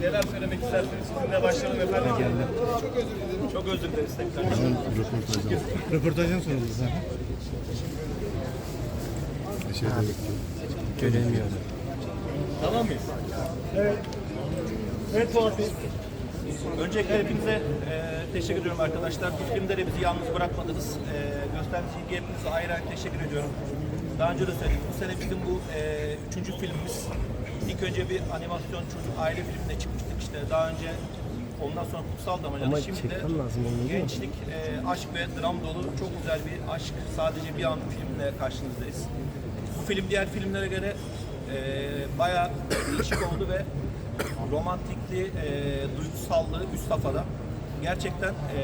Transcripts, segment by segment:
Neler söylemek isterseniz sizinle başlayalım efendim. Çok özür dilerim. Çok özür dileriz tekrar. Röportajdan soruldu zaten. Göremiyorum. Tamam mıyız? Evet. Evet Fuat Bey. Öncelikle hepinize e, teşekkür ediyorum arkadaşlar. Bu filmde de bizi yalnız bırakmadınız. E, gösterdiğiniz ilgi hepinize ayrı ayrı teşekkür ediyorum. Daha önce de söyledim. Bu sene bizim bu e, üçüncü filmimiz. İlk önce bir animasyon çocuk aile filmine çıkmıştık işte. Daha önce ondan sonra Kutsal Damacana. Ama Şimdi de lazım onu, değil mi? gençlik, e, aşk ve dram dolu çok güzel bir aşk. Sadece bir an filmle karşınızdayız. Bu film diğer filmlere göre e, bayağı değişik oldu ve romantikli, e, duygusallığı üst safhada. Gerçekten e,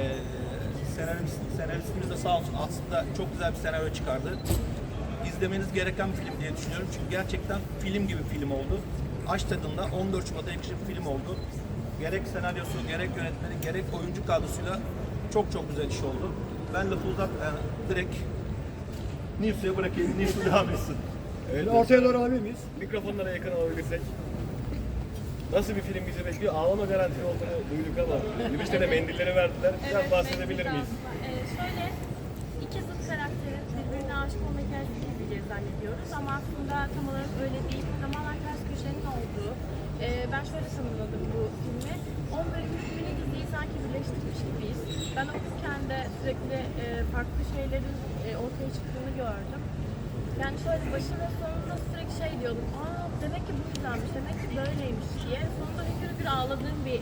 senarist, senaristimiz de sağ olsun aslında çok güzel bir senaryo çıkardı. İzlemeniz gereken bir film diye düşünüyorum. Çünkü gerçekten film gibi film oldu. Aç tadında 14 Şubat'a yakışır bir film oldu. Gerek senaryosu, gerek yönetmeni, gerek oyuncu kadrosuyla çok çok güzel iş oldu. Ben lafı uzat, yani direkt Nilsu'ya bırakayım, Nilsu devam etsin. Öyle ortaya doğru alabilir miyiz? Mikrofonlara yakın alabilirsek. Nasıl bir film bizi bekliyor? Ağlama garantili olduğunu duyduk ama girişte de mendilleri verdiler. Biraz bahsedebilir miyiz? Ee, şöyle iki zıt karakterin birbirine aşık olma hikayesini izleyeceğiz zannediyoruz ama aslında tam olarak öyle değil. Tamamen ters köşenin olduğu. Ee, ben şöyle tanımladım bu filmi. 10 bölümlük mini diziyi sanki birleştirmiş gibiyiz. Ben okurken de sürekli e, farklı şeylerin e, ortaya çıktığını gördüm. Yani şöyle başında sonunda sürekli şey diyordum. Aa demek ki bu yüzdenmiş, demek ki böyleymiş diye. Sonunda hüngür bir ağladığım bir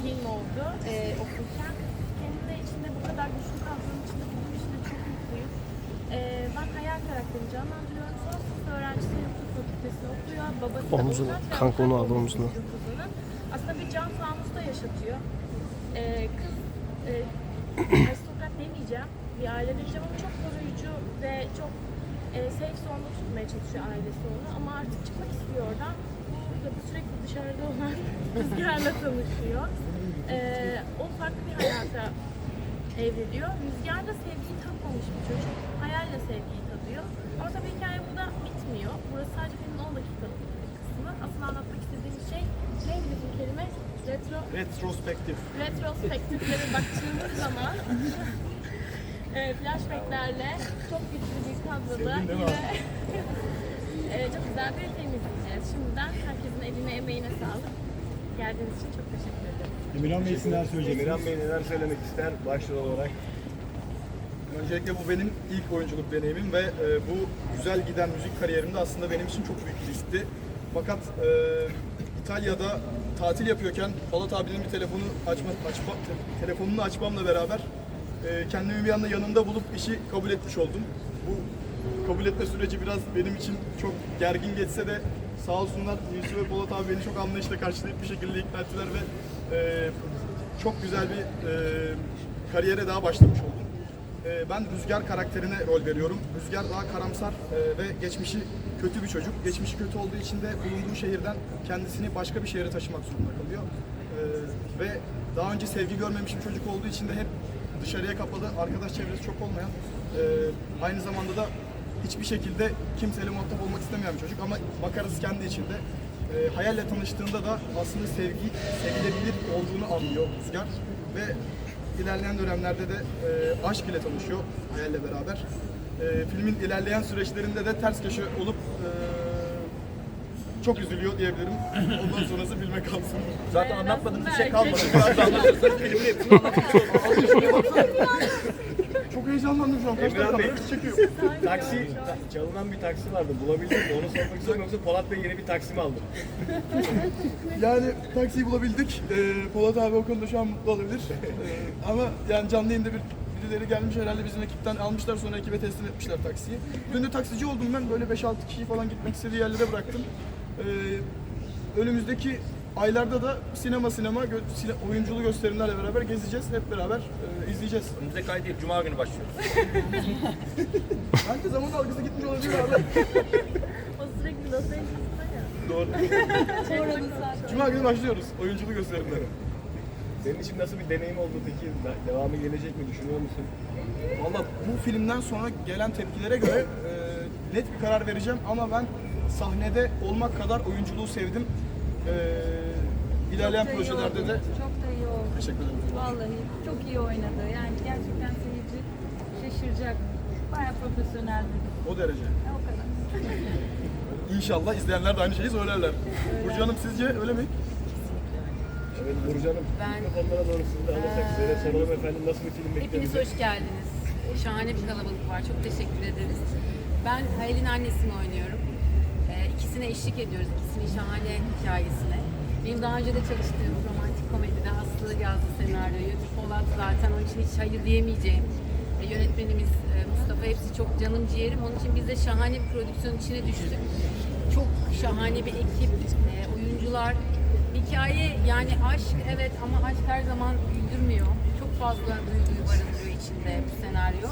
film oldu e, okurken. Kendi de içinde bu kadar güçlü kadronun içinde bulunduğum için de çok mutluyum. E, hayal karakterini canlandırıyorum. Son sınıf öğrencisi hukuk fakültesini okuyor. Babası da Omzuna, avukat ve kanka onu avukat al olmuş omzuna. çocuğun kızını. Aslında bir can fanusta yaşatıyor. E, kız e, aristokrat demeyeceğim. Bir aile diyeceğim ama çok koruyucu ve çok e, safe zone'da tutmaya çalışıyor ailesi onu ama artık çıkmak istiyor oradan. Bu tabii sürekli dışarıda olan rüzgarla tanışıyor. E, o farklı bir hayata evriliyor. Rüzgar da sevgiyi tatmamış bir çocuk. Hayalle sevgiyi tadıyor. Ama tabii hikaye burada bitmiyor. Burası sadece filmin 10 dakikalık bir kısmı. Asıl anlatmak istediğim şey neydi bizim kelime? Retro Retrospektif. retrospektiflere baktığımız zaman e, flashbacklerle çok güçlü bir kadroda yine e, çok güzel bir film izleyeceğiz. Şimdiden herkesin eline emeğine sağlık. Geldiğiniz için çok teşekkür ederim. Emirhan Bey neler söyleyeceksiniz? Emirhan Bey neler söylemek ister başrol olarak? Öncelikle bu benim ilk oyunculuk deneyimim ve e, bu güzel giden müzik kariyerimde aslında benim için çok büyük bir riskti. Fakat e, İtalya'da tatil yapıyorken Polat abinin bir telefonu açma, açma, te- telefonunu açmamla beraber e, kendimi bir anda yanında bulup işi kabul etmiş oldum. Bu kabul etme süreci biraz benim için çok gergin geçse de sağ olsunlar Yusuf ve Polat abi beni çok anlayışla karşılayıp bir şekilde ikna ettiler ve e, çok güzel bir e, kariyere daha başlamış oldum. Ee, ben Rüzgar karakterine rol veriyorum. Rüzgar daha karamsar e, ve geçmişi kötü bir çocuk. Geçmişi kötü olduğu için de bulunduğu şehirden kendisini başka bir şehre taşımak zorunda kalıyor. Ee, ve daha önce sevgi görmemiş bir çocuk olduğu için de hep dışarıya kapalı, arkadaş çevresi çok olmayan, e, aynı zamanda da hiçbir şekilde kimseyle muhatap olmak istemeyen bir çocuk ama makarası kendi içinde. E, hayalle tanıştığında da aslında sevgi sevilebilir olduğunu anlıyor Rüzgar ve ilerleyen dönemlerde de e, aşk ile tanışıyor hayalle beraber. E, filmin ilerleyen süreçlerinde de ters köşe olup e, çok üzülüyor diyebilirim. Ondan sonrası filme kalsın. Zaten Ben anlatmadığımız bir şey kalmadı. Biraz anlatırsanız filmin hepsini anlatmış Çok heyecanlandım şu an. Kaç Bey. dakika çekiyor. Taksi, ta- çalınan bir taksi vardı. Bulabildin mi? Onu sormak istiyorum yoksa Polat Bey yeni bir taksi mi aldı? Yani taksiyi bulabildik. E, Polat abi o konuda şu an mutlu olabilir. E, ama yani canlı yayında bir birileri gelmiş herhalde bizim ekipten almışlar sonra ekibe teslim etmişler taksiyi. Dün de taksici oldum ben böyle 5-6 kişiyi falan gitmek istediği yerlere bıraktım. E, önümüzdeki aylarda da sinema sinema gö- sine- oyunculu gösterimlerle beraber gezeceğiz. Hep beraber e, izleyeceğiz. Önümüzde kaydı değil, Cuma günü başlıyoruz. Bence zaman algısı gitmiş olabilir abi. O sürekli Los Angeles'ta ya. Doğru. Cuma günü başlıyoruz oyunculu gösterimlere. Senin için nasıl bir deneyim oldu peki? Devamı gelecek mi? Düşünüyor musun? Valla bu filmden sonra gelen tepkilere göre e, net bir karar vereceğim ama ben sahnede olmak kadar oyunculuğu sevdim. E, İlerleyen Çok projelerde oldu. de Çok da iyi oldu. teşekkür ederim. Vallahi çok iyi oynadı. Yani gerçekten seyirci şaşıracak. Bayağı profesyonel bir. O derece. E, O kadar. İnşallah izleyenler de aynı şeyi söylerler. Burcu Hanım sizce öyle mi? Evet Burcu Hanım. Ben- Mikrofonlara doğru sizi de alırsak size soralım efendim nasıl bir film Hepiniz bekliyoruz? hoş geldiniz. Şahane bir kalabalık var. Çok teşekkür ederiz. Ben Hayal'in annesini oynuyorum. İkisine eşlik ediyoruz. İkisinin şahane hikayesine. Benim daha önce de çalıştığım romantik komedide Aslı yazdı senaryoyu. Polat zaten onun için hiç hayır diyemeyeceğim. Ee, yönetmenimiz e, Mustafa hepsi çok canım ciğerim. Onun için biz de şahane bir prodüksiyon içine düştük. Çok şahane bir ekip, e, oyuncular. Hikaye yani aşk evet ama aşk her zaman güldürmüyor. Çok fazla duyguyu barındırıyor içinde bu senaryo.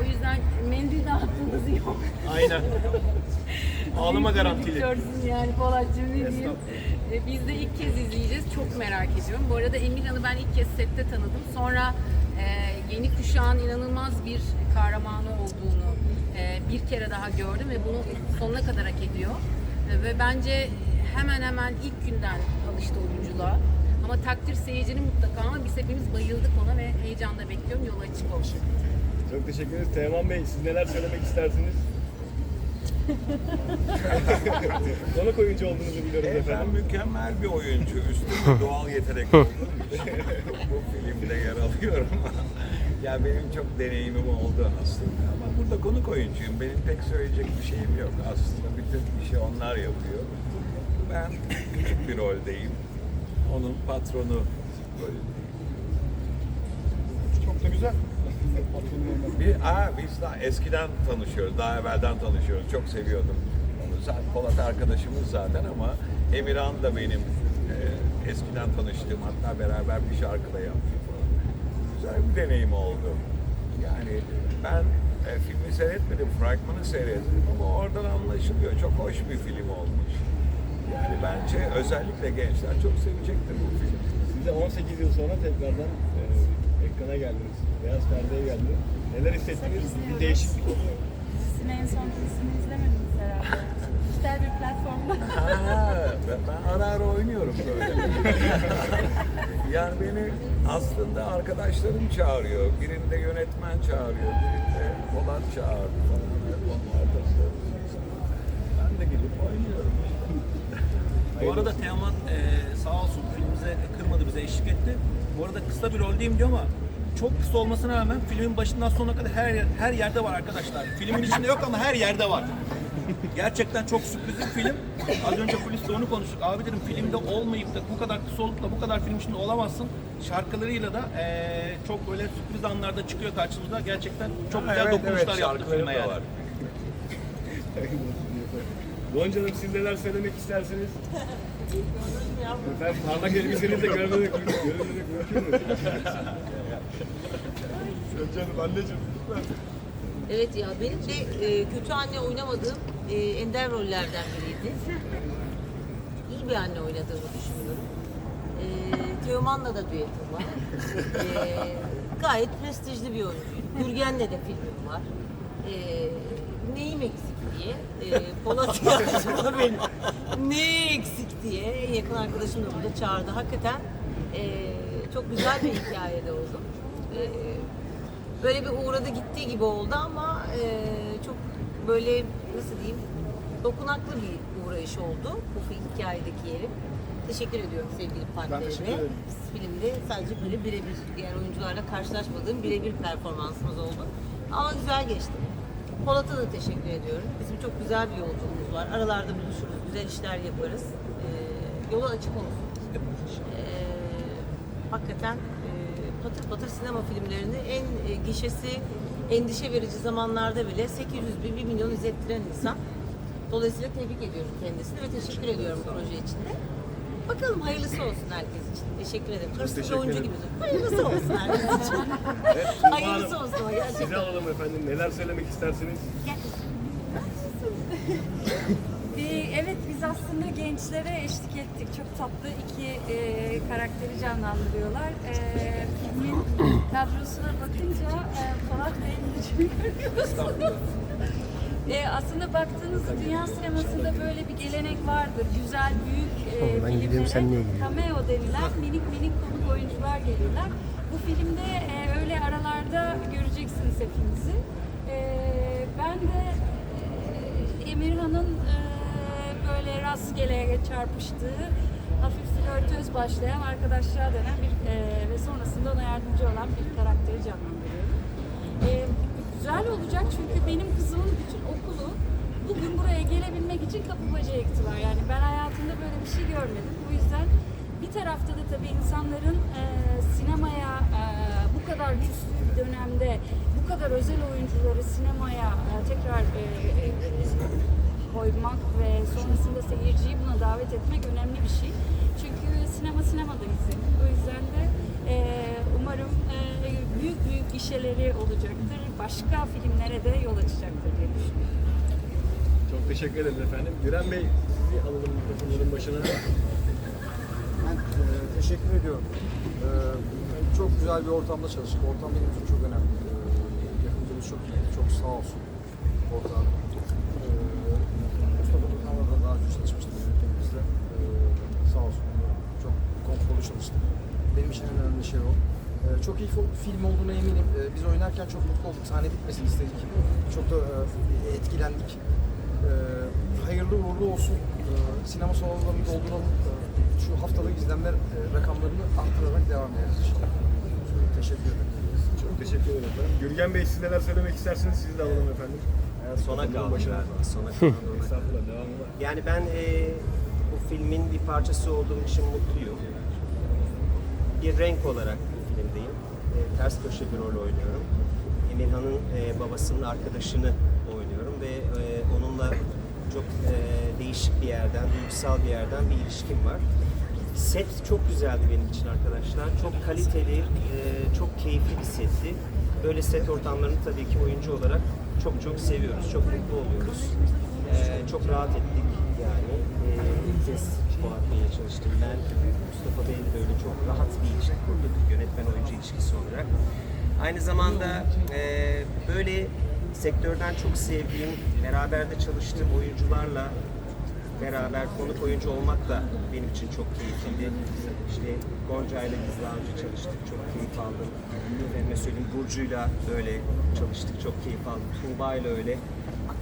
O yüzden mendil dağıttığınız yok. Aynen. Ağlama garantili. Görsün yani Polatcığım ne diyeyim. E, Biz de ilk kez izleyeceğiz. Çok merak ediyorum. Bu arada Emirhan'ı ben ilk kez sette tanıdım. Sonra e, yeni kuşağın inanılmaz bir kahramanı olduğunu e, bir kere daha gördüm ve bunu sonuna kadar hak ediyor. E, ve bence hemen hemen ilk günden alıştı oyunculuğa. Ama takdir seyircinin mutlaka ama biz hepimiz bayıldık ona ve heyecanla bekliyorum. Yol açık olsun. Çok teşekkür ederiz. Teğmen Bey siz neler söylemek istersiniz? Konuk oyuncu olduğunuzu biliyoruz E, ben efendim. mükemmel bir oyuncu. Üstüne doğal yetenek olduğum için bu filmde yer alıyorum. ya benim çok deneyimim oldu aslında ama burada konuk oyuncuyum. Benim pek söyleyecek bir şeyim yok. Aslında bütün işi onlar yapıyor. Ben küçük bir roldeyim. Onun patronu rolündeyim. Çok da güzel. Bir, aa, biz daha eskiden tanışıyoruz, daha evvelden tanışıyoruz. Çok seviyordum onu. Zaten Polat arkadaşımız zaten ama Emirhan da benim e, eskiden tanıştığım, hatta beraber bir şarkı da yaptık. Güzel bir deneyim oldu. Yani ben e, filmi seyretmedim, fragmanı seyrettim ama oradan anlaşılıyor. Çok hoş bir film olmuş. Yani bence özellikle gençler çok sevecektir bu filmi. Siz de 18 yıl sonra tekrardan ekrana geldiniz. Beyaz perdeye geldiniz. Neler hissettiniz? Bir değişiklik oldu. Sizin en son dizisini izlemediniz herhalde. Dijital bir platformda. Ha, ben, ben ara ara oynuyorum böyle. yani beni aslında arkadaşlarım çağırıyor. Birinde yönetmen çağırıyor, birinde Polat çağırdı falan. Hep da. Ben de gidip oynuyorum. Bu arada Teoman e, sağ olsun filmimize kırmadı bize eşlik etti. Bu arada kısa bir roldeyim diyor ama çok kısa olmasına rağmen filmin başından sonuna kadar her yer, her yerde var arkadaşlar. Filmin içinde yok ama her yerde var. Gerçekten çok sürpriz bir film. Az önce kulisle onu konuştuk. Abi dedim filmde olmayıp da bu kadar kısa olup da bu kadar film içinde olamazsın. Şarkılarıyla da e, çok böyle sürpriz anlarda çıkıyor karşımıza. Gerçekten çok güzel evet, dokunuşlar evet, yaptı filme da yani. var. Gonca Hanım siz neler söylemek istersiniz? Efendim parmak elbisenizde görmemek görmemek mümkün mü? Canım anneciğim. Evet ya benim de e, kötü anne oynamadığım e, ender rollerden biriydi. İyi bir anne oynadığımı düşünüyorum. E, Teoman'la da düetim var. E, gayet prestijli bir oyuncuyum. Gürgen'le de filmim var. E, neyim eksik diye. E, Polat Yalçın'la benim. Ne eksik diye en yakın arkadaşım da burada çağırdı. Hakikaten e, çok güzel bir hikayede oldu. E, böyle bir uğradı gittiği gibi oldu ama e, çok böyle nasıl diyeyim dokunaklı bir uğrayış oldu bu hikayedeki yerim. Teşekkür ediyorum sevgili partnerime. Filmde sadece böyle birebir diğer oyuncularla karşılaşmadığım birebir performansımız oldu. Ama güzel geçti. Polat'a da teşekkür ediyorum. Bizim çok güzel bir yolculuğumuz var. Aralarda buluşuruz, güzel işler yaparız. E, yolu açık olsun. Ee, hakikaten patır patır sinema filmlerini en e, gişesi endişe verici zamanlarda bile 800 bin, 1 milyon izlettiren insan. Dolayısıyla tebrik ediyorum kendisini ve teşekkür ediyorum proje içinde. Bakalım hayırlısı olsun herkes için. Teşekkür ederim. Teşekkür oyuncu gibi. Hayırlısı olsun herkes için. Evet, hayırlısı Hanım, olsun ama gerçekten. Sizi alalım efendim. Neler söylemek istersiniz? Biz aslında gençlere eşlik ettik. Çok tatlı iki e, karakteri canlandırıyorlar. E, filmin kadrosuna bakınca e, Polat yüzünü görüyorsunuz. E, aslında baktığınızda dünya sinemasında böyle bir gelenek vardır. Güzel, büyük e, ben gideyim, sen niye filmlere gidiyorsun? cameo denilen minik minik konuk oyuncular gelirler. Bu filmde e, öyle aralarda göreceksiniz hepinizi. E, ben de e, Emirhan'ın e, böyle rastgele çarpıştığı hafif flörtöz başlayan arkadaşlığa dönen bir e, ve sonrasında ona yardımcı olan bir karakteri canlandırıyorum. E, güzel olacak çünkü benim kızımın bütün okulu bugün buraya gelebilmek için kapı bacağı yıktılar. Yani ben hayatımda böyle bir şey görmedim. Bu yüzden bir tarafta da tabii insanların e, sinemaya e, bu kadar küstüğü bir dönemde bu kadar özel oyuncuları sinemaya e, tekrar e, e, koymak ve sonrasında seyirciyi buna davet etmek önemli bir şey. Çünkü sinema sinemada izlenir. O yüzden de e, umarım e, büyük büyük gişeleri olacaktır. Başka filmlere de yol açacaktır diye düşünüyorum. Çok teşekkür ederiz efendim. Güren Bey sizi alalım mikrofonların başına. Ben e, teşekkür ediyorum. E, çok güzel bir ortamda çalıştık. Ortam benim için çok önemli. E, yapımcımız çok iyiydi. Çok sağ olsun ortağım. E, Mustafa Turkan'la da daha önce çalışmıştım yönetmenimizle. E, sağ olsun. Çok konforlu çalıştık. Benim için en önemli şey o. E, çok iyi film olduğuna eminim. E, biz oynarken çok mutlu olduk. Sahne bitmesin istedik. Çok da e, etkilendik. E, hayırlı uğurlu olsun. E, sinema salonlarını dolduralım. E, şu haftalık izlenme e, rakamlarını arttırarak devam ederiz inşallah. Teşekkür ederim. Çok teşekkür ederim. Gürgen Bey siz neler söylemek isterseniz sizi de alalım efendim. Sona galiba. Sona var. yani ben e, bu filmin bir parçası olduğum için mutluyum. Bir renk olarak bu filmdeyim. E, ters köşe bir rol oynuyorum. Emirhan'ın e, babasının arkadaşını oynuyorum ve e, onunla çok e, değişik bir yerden, duygusal bir yerden bir ilişkim var. Set çok güzeldi benim için arkadaşlar. Çok kaliteli, e, çok keyifli bir setti. Böyle set ortamlarını tabii ki oyuncu olarak çok çok seviyoruz, çok mutlu oluyoruz. E, çok rahat ettik yani. E, ilk kez Fuat Bey'le çalıştım ben. Mustafa Bey'le de öyle çok rahat bir ilişki kurduk yönetmen oyuncu ilişkisi olarak. Aynı zamanda e, böyle sektörden çok sevdiğim, beraber de çalıştığım oyuncularla beraber konuk oyuncu olmak da benim için çok keyifliydi. İşte Gonca ile biz daha önce çalıştık, çok keyif aldım. Efendime söyleyeyim Burcu'yla öyle çalıştık, çok keyif aldım. Tuğba ile öyle.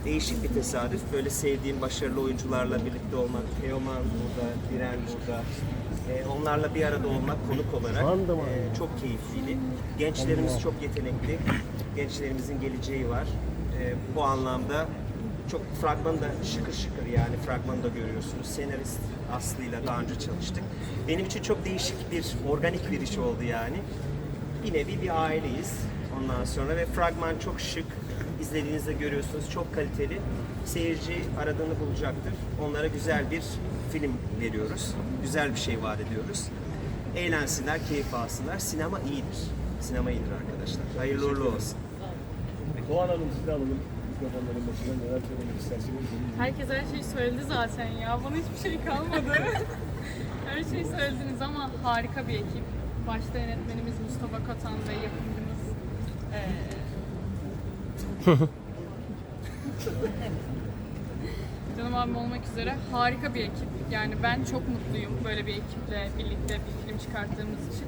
Değişik bir tesadüf, böyle sevdiğim başarılı oyuncularla birlikte olmak. Teoman burada, Diren burada. Ee, onlarla bir arada olmak konuk olarak e, çok keyifliydi. Gençlerimiz çok yetenekli. Gençlerimizin geleceği var. Ee, bu anlamda çok fragmanı da şıkır şıkır yani fragmanı da görüyorsunuz. Senarist Aslı'yla daha önce çalıştık. Benim için çok değişik bir, organik bir iş oldu yani. Bir nevi bir aileyiz ondan sonra ve fragman çok şık. İzlediğinizde görüyorsunuz çok kaliteli. Seyirci aradığını bulacaktır. Onlara güzel bir film veriyoruz. Güzel bir şey vaat ediyoruz. Eğlensinler, keyif alsınlar. Sinema iyidir. Sinema iyidir arkadaşlar. Hayırlı uğurlu olsun. Doğan Hanım sizi alalım mikrofonların başına. Neler söylemek isterseniz. Herkes her şeyi söyledi zaten ya. Bana hiçbir şey kalmadı. her şeyi söylediniz ama harika bir ekip. Başta yönetmenimiz Mustafa Katan ve yapımcımız eee Canım abim olmak üzere harika bir ekip. Yani ben çok mutluyum böyle bir ekiple birlikte bir film çıkarttığımız için.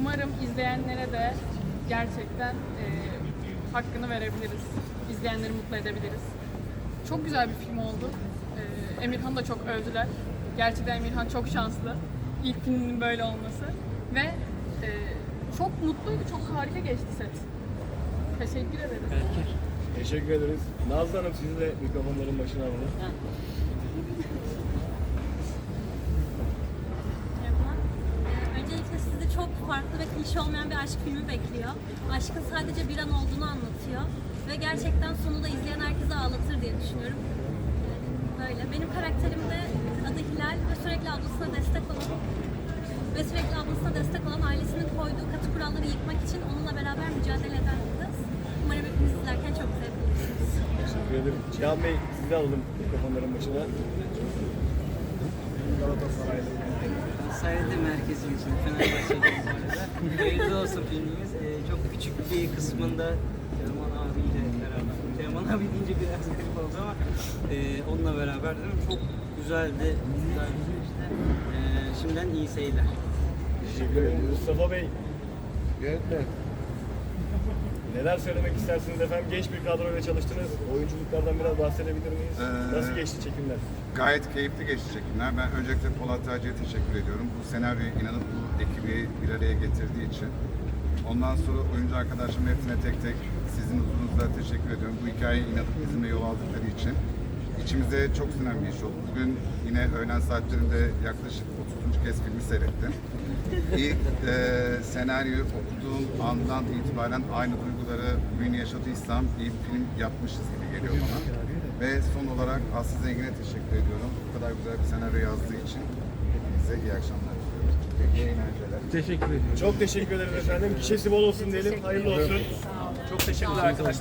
Umarım izleyenlere de gerçekten eee, hakkını verebiliriz. İzleyenleri mutlu edebiliriz. Çok güzel bir film oldu. Ee, Emirhan'ı da çok övdüler. Gerçekten Emirhan çok şanslı. İlk filminin böyle olması. Ve e, çok mutluydu, çok harika geçti set. Teşekkür ederim. Teşekkür ederiz. Nazlı Hanım sizi de mikrofonların başına alalım. Merhaba. Ee, Öncelikle sizi çok farklı ve klişe olmayan bir aşk filmi bekliyor. Aşkın sadece bir an olduğunu anlatıyor. Ve gerçekten sonu da izleyen herkese ağlatır diye düşünüyorum. Böyle. Benim karakterim de adı Hilal ve sürekli ablasına destek olan ve sürekli ablasına destek olan ailesinin koyduğu katı kuralları yıkmak için onunla beraber mücadele eden bir kız. Umarım hepiniz izlerken çok zevk alırsınız. Teşekkür ederim. Cihan Bey sizi de alalım mikrofonların başına. Galatasaraylı. Saydım herkesin için. Fenerbahçe'de bu arada. Hayırlı olsun filmimiz. Ee, çok küçük bir kısmında abi deyince biraz garip oldu ama e, onunla beraber dedim çok güzeldi, güzel bir süreçti. E, şimdiden iyi seyirler. Teşekkür ederim. Mustafa Bey. Yönetmen. Neler söylemek istersiniz efendim? Genç bir kadroyla çalıştınız. Oyunculuklardan biraz bahsedebilir miyiz? Ee, Nasıl geçti çekimler? Gayet keyifli geçti çekimler. Ben öncelikle Polat Tacı'ya teşekkür ediyorum. Bu senaryoyu inanıp bu ekibi bir araya getirdiği için. Ondan sonra oyuncu arkadaşlarım hepsine tek tek sizin huzurunuzda teşekkür ediyorum. Bu hikayeyi inanıp bizimle yol aldıkları için. İçimizde çok sinen bir iş oldu. Bugün yine öğlen saatlerinde yaklaşık 30. kez filmi seyrettim. İlk e, senaryoyu okuduğum andan itibaren aynı duyguları bugün yaşadıysam iyi bir film yapmışız gibi geliyor bana. Ve son olarak Aslı Zengin'e teşekkür ediyorum. Bu kadar güzel bir senaryo yazdığı için. Hepinize iyi akşamlar diliyorum. İyi eğlenceler. Çok teşekkür ederim efendim. Gişesi bol olsun diyelim. Hayırlı olsun. Çok teşekkürler arkadaşlar.